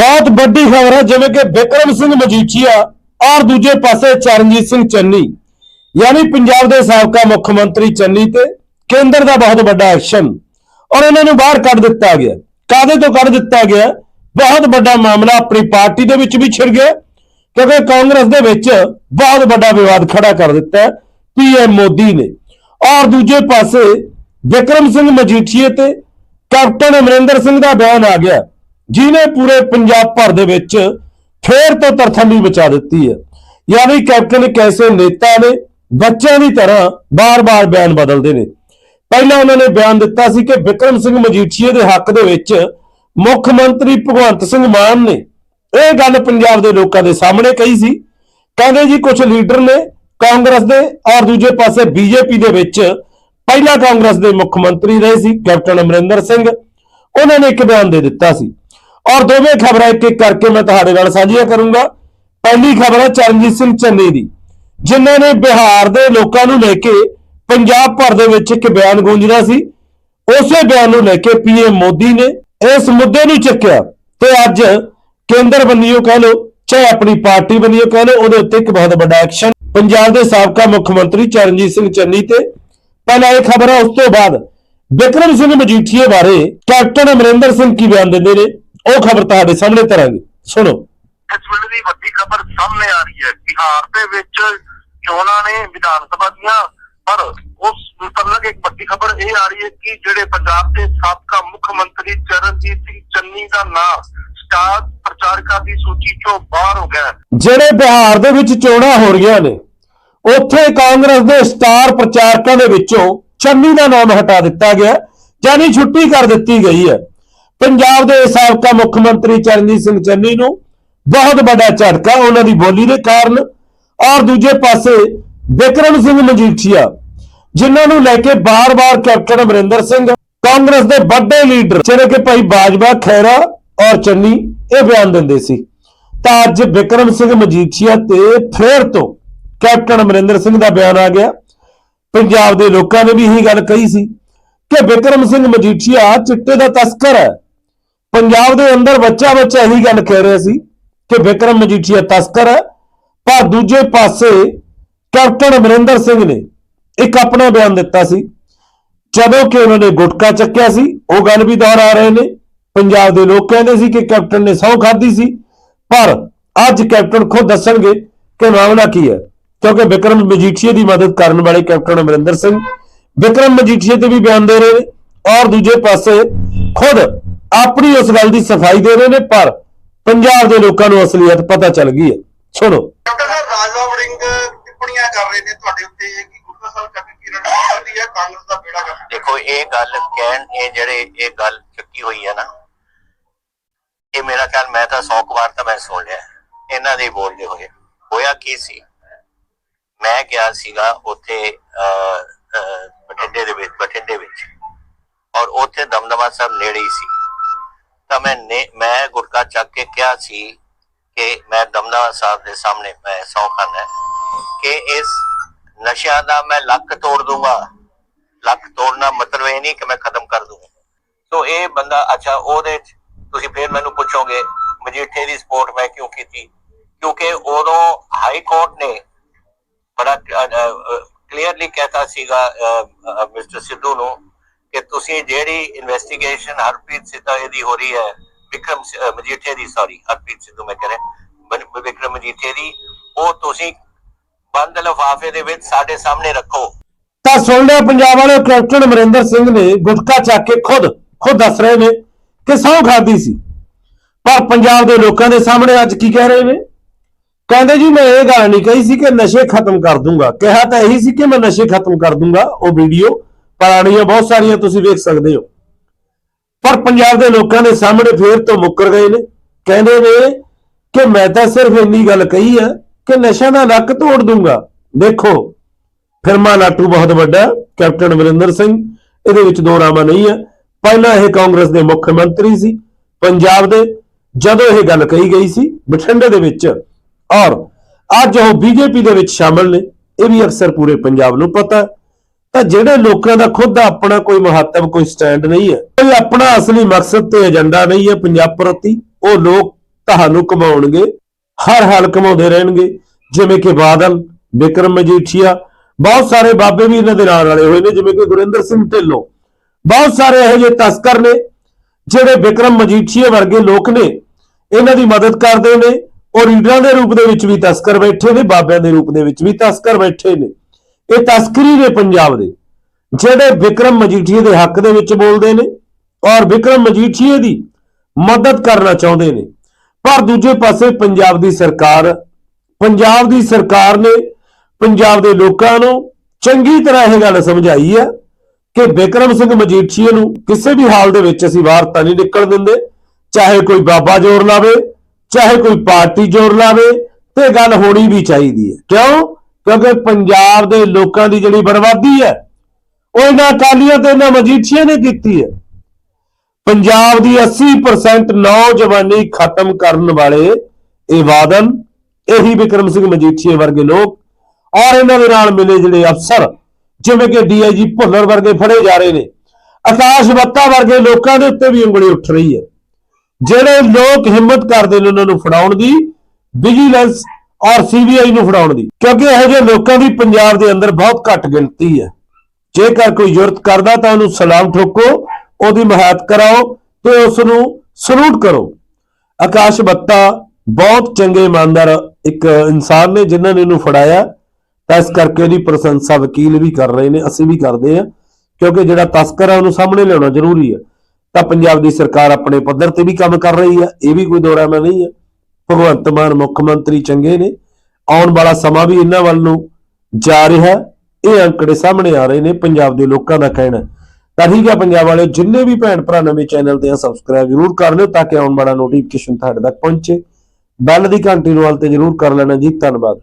ਬਹੁਤ ਵੱਡੀ ਖਬਰ ਹੈ, ਜਿਵੇਂ ਕਿ ਵਿਕਰਮ ਸਿੰਘ ਮਜੀਠੀਆ ਔਰ ਦੂਜੇ ਪਾਸੇ ਚਰਨਜੀਤ ਸਿੰਘ ਚੰਨੀ, ਯਾਨੀ ਪੰਜਾਬ ਦੇ ਸਾਬਕਾ ਮੁੱਖ ਮੰਤਰੀ ਚੰਨੀ ਤੇ ਕੇਂਦਰ ਦਾ ਬਹੁਤ ਵੱਡਾ ਐਕਸ਼ਨ, ਔਰ ਇਹਨਾਂ ਨੂੰ ਬਾਹਰ ਕੱਢ ਦਿੱਤਾ ਗਿਆ। ਕਾਦੇ ਤੋਂ ਕੱਢ ਦਿੱਤਾ ਗਿਆ? ਬਹੁਤ ਵੱਡਾ ਮਾਮਲਾ ਆਪਣੀ ਪਾਰਟੀ ਦੇ ਵਿੱਚ ਵੀ ਛਿੜ ਗਿਆ, ਕਿਉਂਕਿ ਕਾਂਗਰਸ ਦੇ ਵਿੱਚ ਬਹੁਤ ਵੱਡਾ ਵਿਵਾਦ ਖੜਾ ਕਰ ਦਿੱਤਾ ਪੀਐਮ ਮੋਦੀ ਨੇ। ਔਰ ਦੂਜੇ ਪਾਸੇ ਵਿਕਰਮ ਸਿੰਘ ਮਜੀਠੀਏ ਤੇ ਕੈਪਟਨ ਅਮਰਿੰਦਰ ਸਿੰਘ ਦਾ ਬਿਆਨ ਆ ਗਿਆ। ਜਿਨੇ ਪੂਰੇ ਪੰਜਾਬ ਭਰ ਦੇ ਵਿੱਚ ਫੇਰ ਤੋਂ ਤਰਥੰਡੀ ਬਚਾ ਦਿੱਤੀ ਹੈ। ਯਾਨੀ ਕੈਪਟਨ ਇੱਕ ਐਸੇ ਨੇਤਾ ਨੇ, ਬੱਚਿਆਂ ਦੀ ਤਰ੍ਹਾਂ ਬਾਰ-ਬਾਰ ਬਿਆਨ ਬਦਲਦੇ ਨੇ। ਪਹਿਲਾਂ ਉਹਨਾਂ ਨੇ ਬਿਆਨ ਦਿੱਤਾ ਸੀ ਕਿ ਵਿਕਰਮ ਸਿੰਘ ਮਜੀਠੀਏ ਦੇ ਹੱਕ ਦੇ ਵਿੱਚ ਮੁੱਖ ਮੰਤਰੀ ਭਗਵੰਤ ਸਿੰਘ ਮਾਨ ਨੇ ਇਹ ਗੱਲ ਪੰਜਾਬ ਦੇ ਲੋਕਾਂ ਦੇ ਸਾਹਮਣੇ ਕਹੀ ਸੀ। ਕਹਿੰਦੇ ਜੀ ਕੁਝ ਲੀਡਰ ਨੇ ਕਾਂਗਰਸ ਦੇ ਔਰ ਦੂਜੇ ਪਾਸੇ ਬੀਜੇਪੀ ਦੇ ਵਿੱਚ ਪਹਿਲਾਂ ਕਾਂਗਰਸ ਦੇ ਮੁੱਖ ਮੰਤਰੀ ਰਹੇ ਸੀ ਕੈਪਟਨ ਅਮਰਿੰਦਰ ਸਿੰਘ। ਉਹਨਾਂ ਨੇ ਇੱਕ ਬਿਆਨ ਦੇ ਦਿੱਤਾ ਸੀ। ਔਰ ਦੋਵੇਂ ਖਬਰਾਂ ਇੱਕ ਇੱਕ ਕਰਕੇ ਮੈਂ ਤੁਹਾਡੇ ਨਾਲ ਸਾਂਝੀਆਂ ਕਰੂੰਗਾ। ਪਹਿਲੀ ਖਬਰ ਹੈ ਚਰਨਜੀਤ ਸਿੰਘ ਚੰਨੀ ਦੀ, ਜਿਨ੍ਹਾਂ ਨੇ ਬਿਹਾਰ ਦੇ ਲੋਕਾਂ ਨੂੰ ਲੈ ਕੇ ਪੰਜਾਬ ਭਰ ਦੇ ਵਿੱਚ ਇੱਕ ਬਿਆਨ ਗੂੰਜਣਾ ਸੀ। ਉਸੇ ਬਿਆਨ ਨੂੰ ਲੈ ਕੇ ਪੀਐਮ ਮੋਦੀ ਨੇ ਇਸ ਮੁੱਦੇ ਨੂੰ ਚੱਕਿਆ ਤੇ ਅੱਜ ਕੇਂਦਰ ਬੰਨਿਓ ਕਹਿ ਲੋ ਚਾਹੇ ਆਪਣੀ ਪਾਰਟੀ ਬੰਨਿਓ ਕਹਿ ਲੋ ਉਹਦੇ ਉੱਤੇ ਇੱਕ ਬਹੁਤ ਵੱਡਾ ਐਕਸ਼ਨ ਪੰਜਾਬ ਦੇ ਸਾਬਕਾ ਮੁੱਖ ਮੰਤਰੀ ਚਰਨਜੀਤ ਸਿੰਘ ਚੰਨੀ ਤੇ ਪਹਿਲਾਂ ਇਹ ਖਬਰ ਹੈ, ਉਸ ਤੋਂ ਬਾਅਦ ਵਿਕਰਮ ਸਿੰਘ ਮਜੀਠੀਏ ਬਾਰੇ ਕੈਪਟਨ ਅਮਰਿੰਦਰ ਸਿੰਘ ਕੀ ਬਿਆਨ ਦਿੰਦੇ ਨੇ? ਉਹ ਖਬਰ ਤੁਹਾਡੇ ਸਾਹਮਣੇ ਧਰਾਂਗੇ ਸੁਣੋ। ਇਸ ਵੇਲੇ ਦੀ ਵੱਡੀ ਖਬਰ ਸਾਹਮਣੇ ਆ ਰਹੀ ਹੈ। ਬਿਹਾਰ ਦੇ ਵਿੱਚ ਚੋਣਾਂ ਨੇ ਵਿਧਾਨ ਸਭਾ ਦੀਆਂ ਪਰ ਉਸ ਮਤਲਬ ਇੱਕ ਵੱਡੀ ਖਬਰ ਇਹ ਆ ਰਹੀ ਹੈ ਕਿ ਜਿਹੜੇ ਪੰਜਾਬ ਦੇ ਸਾਬਕਾ ਮੁੱਖ ਮੰਤਰੀ ਚਰਨਜੀਤ ਸਿੰਘ ਚੰਨੀ ਦਾ ਨਾਮ ਸਟਾਰ ਪ੍ਰਚਾਰਕਾਂ ਦੀ ਸੂਚੀ ਚੋਂ ਬਾਹਰ ਹੋ ਗਿਆ। ਜਿਹੜੇ ਬਿਹਾਰ ਦੇ ਵਿੱਚ ਚੋਣਾਂ ਹੋ ਰਹੀਆਂ ਨੇ ਉੱਥੇ ਕਾਂਗਰਸ ਦੇ ਸਟਾਰ ਪ੍ਰਚਾਰਕਾਂ ਦੇ ਵਿੱਚੋਂ ਚੰਨੀ ਦਾ ਨਾਮ ਹਟਾ ਦਿੱਤਾ ਗਿਆ ਯਾਨੀ ਛੁੱਟੀ ਕਰ ਦਿੱਤੀ ਗਈ ਹੈ। ਪੰਜਾਬ ਦੇ ਸਾਬਕਾ ਮੁੱਖ ਮੰਤਰੀ ਚਰਨਜੀਤ ਸਿੰਘ ਚੰਨੀ ਨੂੰ ਬਹੁਤ ਵੱਡਾ ਝਟਕਾ ਉਹਨਾਂ ਦੀ ਬੋਲੀ ਦੇ ਕਾਰਨ ਔਰ ਦੂਜੇ ਪਾਸੇ ਵਿਕਰਮ ਸਿੰਘ ਮਜੀਠੀਆ, ਜਿਨ੍ਹਾਂ ਨੂੰ ਲੈ ਕੇ ਬਾਰ-ਬਾਰ ਕੈਪਟਨ ਅਮਰਿੰਦਰ ਸਿੰਘ, ਕਾਂਗਰਸ ਦੇ ਵੱਡੇ ਲੀਡਰ ਜਿਹੜੇ ਕਿ ਭਾਈ ਬਾਜਵਾ ਖੈਰਾ ਔਰ ਚੰਨੀ ਇਹ ਬਿਆਨ ਦਿੰਦੇ ਸੀ। ਤਾਂ ਅੱਜ ਵਿਕਰਮ ਸਿੰਘ ਮਜੀਠੀਆ ਤੇ ਫੇਰ ਤੋਂ ਕੈਪਟਨ ਅਮਰਿੰਦਰ ਸਿੰਘ ਦਾ ਬਿਆਨ ਆ ਗਿਆ। ਪੰਜਾਬ ਦੇ ਲੋਕਾਂ ਨੇ ਵੀ ਇਹੀ ਗੱਲ ਕਹੀ ਸੀ ਕਿ ਵਿਕਰਮ ਸਿੰਘ ਮਜੀਠੀਆ ਚਿੱਟੇ ਦਾ ਤਸਕਰ ਹੈ। ਪੰਜਾਬ ਦੇ ਅੰਦਰ ਬੱਚਾ ਬੱਚਾ ਇਹੀ ਗੱਲ ਕਹਿ ਰਿਹਾ ਸੀ ਕਿ ਵਿਕਰਮ ਮਜੀਠੀਆ ਤਸਕਰ ਹੈ, ਪਰ ਦੂਜੇ ਪਾਸੇ ਕੈਪਟਨ ਅਮਰਿੰਦਰ ਸਿੰਘ ਨੇ ਇੱਕ ਆਪਣਾ ਬਿਆਨ ਦਿੱਤਾ ਸੀ। ਜਦੋਂ ਕਿ ਉਹਨਾਂ ਨੇ ਗੁਟਕਾ ਚੱਕਿਆ ਸੀ, ਉਹ ਗੱਲ ਵੀ ਦੁਹਰਾ ਰਹੇ ਨੇ। ਪੰਜਾਬ ਦੇ ਲੋਕ ਕਹਿੰਦੇ ਸੀ ਕਿ ਕੈਪਟਨ ਨੇ ਸਹੁੰ ਖਾਧੀ ਸੀ, ਪਰ ਅੱਜ ਕੈਪਟਨ ਖੁਦ ਦੱਸਣਗੇ ਕਿ ਮਾਮਲਾ ਕੀ ਹੈ, ਕਿਉਂਕਿ ਵਿਕਰਮ ਮਜੀਠੀਏ ਦੀ ਮਦਦ ਕਰਨ ਵਾਲੇ ਕੈਪਟਨ ਅਮਰਿੰਦਰ ਸਿੰਘ ਵਿਕਰਮ ਮਜੀਠੀਏ ਤੇ ਵੀ ਬਿਆਨ ਦੇ ਰਹੇ ਨੇ ਔਰ ਦੂਜੇ ਪਾਸੇ ਖੁਦ ਆਪਣੀ ਉਸ ਗੱਲ ਦੀ ਸਫ਼ਾਈ ਦੇ ਰਹੇ ਨੇ ਪਰ ਪੰਜਾਬ ਦੇ ਲੋਕਾਂ ਨੂੰ ਅਸਲੀਅਤ ਪਤਾ ਚੱਲ ਗਈ ਹੈ। ਸੁਣੋ। ਡਾਕਟਰ ਸਾਹਿਬ ਰਾਜਾ ਵੜਿੰਗ ਟਿੱਪਣੀਆਂ ਕਰ ਰਹੇ ਨੇ ਤੁਹਾਡੇ ਉੱਤੇ ਕਿ ਗੁਰਦਾ ਸਾਹਿਬ ਚੱਕ ਕੀ ਰਣਨੀਤੀ ਹੈ ਕਾਂਗਰਸ ਦਾ ਬੇੜਾ ਕਰ ਦੇਖੋ ਇਹ ਗੱਲ ਕਹਿਣ ਇਹ ਜਿਹੜੇ ਇਹ ਗੱਲ ਚੱਕੀ ਹੋਈ ਹੈ ਨਾ ਇਹ ਮੇਰਾ ਖਿਆਲ ਮੈਂ ਤਾਂ 100 ਕੁ ਵਾਰ ਤਾਂ ਮੈਂ ਸੁਣ ਲਿਆ। ਇਹਨਾਂ ਦੇ ਬੋਲਦੇ ਹੋਏ ਹੋਇਆ ਕੀ ਸੀ? ਮੈਂ ਗਿਆ ਸੀਗਾ ਉੱਥੇ ਬਠਿੰਡੇ ਦੇ ਵਿੱਚ ਬਠਿੰਡੇ ਵਿੱਚ। ਔਰ ਉੱਥੇ ਦਮਦਮਾ ਸਾਹਿਬ ਨੇੜੇ ਹੀ ਸੀ। ਤਾਂ ਮੈਂ ਮੈਂ ਗੁਟਕਾ ਚੱਕ ਕੇ ਕਿਹਾ ਸੀ ਕਿ ਮੈਂ ਦਮਦਮਾ ਸਾਹਿਬ ਦੇ ਸਾਹਮਣੇ ਮੈਂ ਸੌ ਹੈ ਕਿ ਇਸ ਨਸ਼ਿਆਂ ਦਾ ਮੈਂ ਲੱਕ ਤੋੜ ਦੂੰਗਾ। ਲੱਕ ਤੋੜਨਾ ਮਤਲਬ ਇਹ ਨਹੀਂ ਕਿ ਮੈਂ ਖਤਮ ਕਰ ਦੂੰਗਾ। ਸੋ ਇਹ ਬੰਦਾ, ਅੱਛਾ, ਉਹਦੇ ਚ ਤੁਸੀਂ ਫੇਰ ਮੈਨੂੰ ਪੁੱਛੋਗੇ, ਮਜੀਠੇ ਦੀ ਸਪੋਰਟ ਮੈਂ ਕਿਉਂ ਕੀਤੀ? ਕਿਉਂਕਿ ਉਦੋਂ ਹਾਈ ਕੋਰਟ ਨੇ ਬੜਾ ਕਲੀਅਰਲੀ ਕਹਿਤਾ ਸੀਗਾ ਮਿਸਟਰ ਸਿੱਧੂ ਨੂੰ ਕਿ ਤੁਸੀਂ ਜਿਹੜੀ ਇਨਵੈਸਟੀਗੇਸ਼ਨ ਹਰਪ੍ਰੀਤ ਸਿੱਧਾ ਇਹਦੀ ਹੋ ਰਹੀ ਹੈ, ਵਿਕਰਮ ਮਜੀਠੇ ਦੀ ਸੌਰੀ ਹਰਪ੍ਰੀਤ ਸਿੱਧੂ ਮੈਂ ਕਹ ਵਿਕਰਮ ਮਜੀਠੇ ਦੀ, ਉਹ ਤੁਸੀਂ ਬੰਦ ਲਿਫਾਫੇ ਦੇ ਵਿੱਚ ਸਾਡੇ ਸਾਹਮਣੇ ਰੱਖੋ। ਤਾਂ ਸੁਣ ਲਿਆ ਪੰਜਾਬ ਵਾਲੇ ਕੈਪਟਨ ਅਮਰਿੰਦਰ ਸਿੰਘ ਨੇ ਗੁਟਕਾ ਚੱਕ ਕੇ ਖੁਦ ਖੁਦ ਦੱਸ ਰਹੇ ਨੇ ਕਿ ਸਹੁੰ ਖਾਦੀ ਸੀ। ਪਰ ਪੰਜਾਬ ਦੇ ਲੋਕਾਂ ਦੇ ਸਾਹਮਣੇ ਅੱਜ ਕੀ ਕਹਿ ਰਹੇ ਨੇ? ਕਹਿੰਦੇ ਜੀ, ਮੈਂ ਇਹ ਗੱਲ ਨਹੀਂ ਕਹੀ ਸੀ ਕਿ ਨਸ਼ੇ ਖਤਮ ਕਰ ਦੂੰਗਾ। ਕਿਹਾ ਤਾਂ ਇਹੀ ਸੀ ਕਿ ਮੈਂ ਨਸ਼ੇ ਖਤਮ ਕਰ ਦੂੰਗਾ, ਉਹ ਵੀਡੀਓ। ਪੁਰਾਣੀਆਂ ਬਹੁਤ ਸਾਰੀਆਂ ਤੁਸੀਂ ਵੇਖ ਸਕਦੇ ਹੋ। ਪਰ ਪੰਜਾਬ ਦੇ ਲੋਕਾਂ ਦੇ ਸਾਹਮਣੇ ਫੇਰ ਤੋਂ ਮੁੱਕਰ ਗਏ ਨੇ। ਕਹਿੰਦੇ ਨੇ ਕਿ ਮੈਂ ਤਾਂ ਸਿਰਫ ਇੰਨੀ ਗੱਲ ਕਹੀ ਆ ਕਿ ਨਸ਼ਿਆਂ ਦਾ ਨੱਕ ਤੋੜ ਦੂੰਗਾ। ਦੇਖੋ, ਫਿਰਮਾ ਲਾਟੂ ਬਹੁਤ ਵੱਡਾ, ਕੈਪਟਨ ਅਮਰਿੰਦਰ ਸਿੰਘ, ਇਹਦੇ ਵਿੱਚ ਦੋ ਰਾਮਾ ਨਹੀਂ ਹੈ ਪਹਿਲਾਂ ਇਹ ਕਾਂਗਰਸ ਦੇ ਮੁੱਖ ਮੰਤਰੀ ਸੀ। ਪੰਜਾਬ ਦੇ ਜਦੋਂ ਇਹ ਗੱਲ ਕਹੀ ਗਈ ਸੀ, ਬਠਿੰਡੇ ਦੇ ਵਿੱਚ, ਔਰ ਅੱਜ ਉਹ ਬੀਜੇਪੀ ਦੇ ਵਿੱਚ ਸ਼ਾਮਲ ਨੇ। ਇਹ ਵੀ ਅਕਸਰ ਪੂਰੇ ਪੰਜਾਬ ਨੂੰ ਪਤਾ। ਹੈ। ਤਾਂ ਜਿਹੜੇ ਲੋਕਾਂ ਦਾ ਖੁਦ ਦਾ ਆਪਣਾ ਕੋਈ ਮਹੱਤਵ, ਕੋਈ ਸਟੈਂਡ ਨਹੀਂ ਹੈ, ਕੋਈ ਆਪਣਾ ਅਸਲੀ ਮਕਸਦ ਤੇ ਏਜੰਡਾ ਨਹੀਂ ਹੈ ਪੰਜਾਬ ਪ੍ਰਤੀ, ਉਹ ਲੋਕ ਤੁਹਾਨੂੰ ਕਮਾਉਣਗੇ, ਹਰ ਹਾਲ ਕਮਾਉਂਦੇ ਰਹਿਣਗੇ, ਜਿਵੇਂ ਕਿ ਬਾਦਲ ਵਿਕਰਮ ਮਜੀਠੀਆ, ਬਹੁਤ ਸਾਰੇ ਬਾਬੇ ਵੀ ਇਹਨਾਂ ਦੇ ਨਾਲ ਵਾਲੇ ਹੋਏ ਨੇ, ਜਿਵੇਂ ਕਿ ਗੁਰਿੰਦਰ ਸਿੰਘ ਢਿੱਲੋਂ। ਬਹੁਤ ਸਾਰੇ ਇਹੋ ਜਿਹੇ ਤਸਕਰ ਨੇ, ਜਿਹੜੇ ਵਿਕਰਮ ਮਜੀਠੀਆ ਵਰਗੇ ਲੋਕ ਨੇ, ਇਹਨਾਂ ਦੀ ਮਦਦ ਕਰਦੇ ਨੇ, ਉਹ ਲੀਡਰਾਂ ਦੇ ਰੂਪ ਦੇ ਵਿੱਚ ਵੀ ਤਸਕਰ ਬੈਠੇ ਨੇ, ਬਾਬਿਆਂ ਦੇ ਰੂਪ ਦੇ ਵਿੱਚ ਵੀ ਤਸਕਰ ਬੈਠੇ ਨੇ। ਇਹ ਤਸਕਰੀ ਨੇ ਪੰਜਾਬ ਦੇ। ਜਿਹੜੇ ਵਿਕਰਮ ਮਜੀਠੀਏ ਦੇ ਹੱਕ ਦੇ ਵਿੱਚ ਬੋਲਦੇ ਨੇ ਔਰ ਵਿਕਰਮ ਮਜੀਠੀਏ ਦੀ ਮਦਦ ਕਰਨਾ ਚਾਹੁੰਦੇ ਨੇ। ਪਰ ਦੂਜੇ ਪਾਸੇ ਪੰਜਾਬ ਦੀ ਸਰਕਾਰ, ਪੰਜਾਬ ਦੀ ਸਰਕਾਰ ਨੇ ਪੰਜਾਬ ਦੇ ਲੋਕਾਂ ਨੂੰ ਚੰਗੀ ਤਰ੍ਹਾਂ ਇਹ ਗੱਲ ਸਮਝਾਈ ਹੈ ਕਿ ਵਿਕਰਮ ਸਿੰਘ ਮਜੀਠੀਏ ਨੂੰ ਕਿਸੇ ਵੀ ਹਾਲ ਦੇ ਵਿੱਚ ਅਸੀਂ ਬਾਹਰ ਤਾਂ ਨਹੀਂ ਨਿਕਲ ਦਿੰਦੇ। ਚਾਹੇ ਕੋਈ ਬਾਬਾ ਜ਼ੋਰ ਲਾਵੇ, ਚਾਹੇ ਕੋਈ ਪਾਰਟੀ ਜ਼ੋਰ ਲਾਵੇ, ਤੇ ਗੱਲ ਹੋਣੀ ਵੀ ਚਾਹੀਦੀ ਹੈ। ਕਿਉਂ? ਕਿਉਂਕਿ ਪੰਜਾਬ ਦੇ ਲੋਕਾਂ ਦੀ ਜਿਹੜੀ ਬਰਬਾਦੀ ਹੈ, ਉਹ ਇਹਨਾਂ ਅਕਾਲੀਆਂ ਤੇ ਇਹਨਾਂ ਮਜੀਠੀਆਂ ਨੇ ਕੀਤੀ ਹੈ। ਪੰਜਾਬ ਦੀ 80% ਨੌਜਵਾਨੀ ਖਤਮ ਕਰਨ ਵਾਲੇ ਇਹ ਵਾਦਨ ਇਹੀ ਵਿਕਰਮ ਸਿੰਘ ਮਜੀਠੀਏ ਵਰਗੇ ਲੋਕ ਔਰ ਇਹਨਾਂ ਦੇ ਨਾਲ ਮਿਲੇ ਜਿਹੜੇ ਅਫਸਰ, ਜਿਵੇਂ ਕਿ ਡੀਆਈਜੀ ਭੁੱਲਰ ਵਰਗੇ ਫੜੇ ਜਾ ਰਹੇ ਨੇ। ਆਕਾਸ਼ ਬੱਤਾ ਵਰਗੇ ਲੋਕਾਂ ਦੇ ਉੱਤੇ ਵੀ ਉਂਗਲੀ ਉੱਠ ਰਹੀ ਹੈ। ਜਿਹੜੇ ਲੋਕ ਹਿੰਮਤ ਕਰਦੇ ਨੇ ਉਹਨਾਂ ਨੂੰ ਫੜਾਉਣ ਦੀ ਵਿਜੀਲੈਂਸ ਔਰ ਸੀਬੀਆਈ ਨੂੰ ਫੜਾਉਣ ਦੀ। ਕਿਉਂਕਿ ਇਹੋ ਜਿਹੇ ਲੋਕਾਂ ਦੀ ਪੰਜਾਬ ਦੇ ਅੰਦਰ ਬਹੁਤ ਘੱਟ ਗਿਣਤੀ ਹੈ। ਜੇਕਰ ਕੋਈ ਜ਼ਰੂਰਤ ਕਰਦਾ ਤਾਂ ਉਹਨੂੰ ਸਲਾਮ ਠੋਕੋ, ਉਹਦੀ ਮਹਾਇਤ ਕਰਾਓ ਤੇ ਉਸ ਨੂੰ ਸਲੂਟ ਕਰੋ। ਆਕਾਸ਼ ਬੱਤਾ ਬਹੁਤ ਚੰਗੇ ਇਮਾਨਦਾਰ ਇੱਕ ਇਨਸਾਨ ਨੇ ਜਿਨ੍ਹਾਂ ਨੇ ਇਹਨੂੰ ਫੜਾਇਆ। ਤਾਂ ਇਸ ਕਰਕੇ ਉਹਦੀ ਪ੍ਰਸ਼ੰਸਾ ਵਕੀਲ ਵੀ ਕਰ ਰਹੇ ਨੇ, ਅਸੀਂ ਵੀ ਕਰਦੇ ਹਾਂ। ਕਿਉਂਕਿ ਜਿਹੜਾ ਤਸਕਰ ਹੈ ਉਹਨੂੰ ਸਾਹਮਣੇ ਲਿਆਉਣਾ ਜ਼ਰੂਰੀ ਹੈ। ਤਾਂ ਪੰਜਾਬ ਦੀ ਸਰਕਾਰ ਆਪਣੇ ਪੱਧਰ ਤੇ ਵੀ ਕੰਮ ਕਰ ਰਹੀ ਹੈ। ਇਹ ਵੀ ਕੋਈ ਦੋਰਾਮਾ ਨਹੀਂ ਹੈ। ਭਗਵੰਤ ਮਾਨ ਮੁੱਖ ਮੰਤਰੀ ਚੰਗੇ ਨੇ। ਆਉਣ ਵਾਲਾ ਸਮਾਂ ਵੀ ਇਹਨਾਂ ਵੱਲ ਨੂੰ ਜਾ ਰਿਹਾ। ਇਹ ਅੰਕੜੇ ਸਾਹਮਣੇ ਆ ਰਹੇ ਨੇ ਪੰਜਾਬ ਦੇ ਲੋਕਾਂ ਦਾ ਕਹਿਣਾ ਤਾਂ ਠੀਕ ਹੈ ਪੰਜਾਬ ਵਾਲੇ ਜਿੰਨੇ ਵੀ ਭੈਣ ਭਰਾ ਨਵੇਂ ਚੈਨਲ ਤੇ ਆ ਸਬਸਕ੍ਰਾਈਬ ਜ਼ਰੂਰ ਕਰ ਲਿਓ ਤਾਂ ਕਿ ਆਉਣ ਵਾਲਾ ਨੋਟੀਫਿਕੇਸ਼ਨ ਤੁਹਾਡੇ ਤੱਕ ਪਹੁੰਚੇ। ਬੈਲ ਦੀ ਘੰਟੀ ਨੂੰ ਵਾਲ ਤੇ ਜ਼ਰੂਰ ਕਰ ਲੈਣਾ ਜੀ। ਧੰਨਵਾਦ।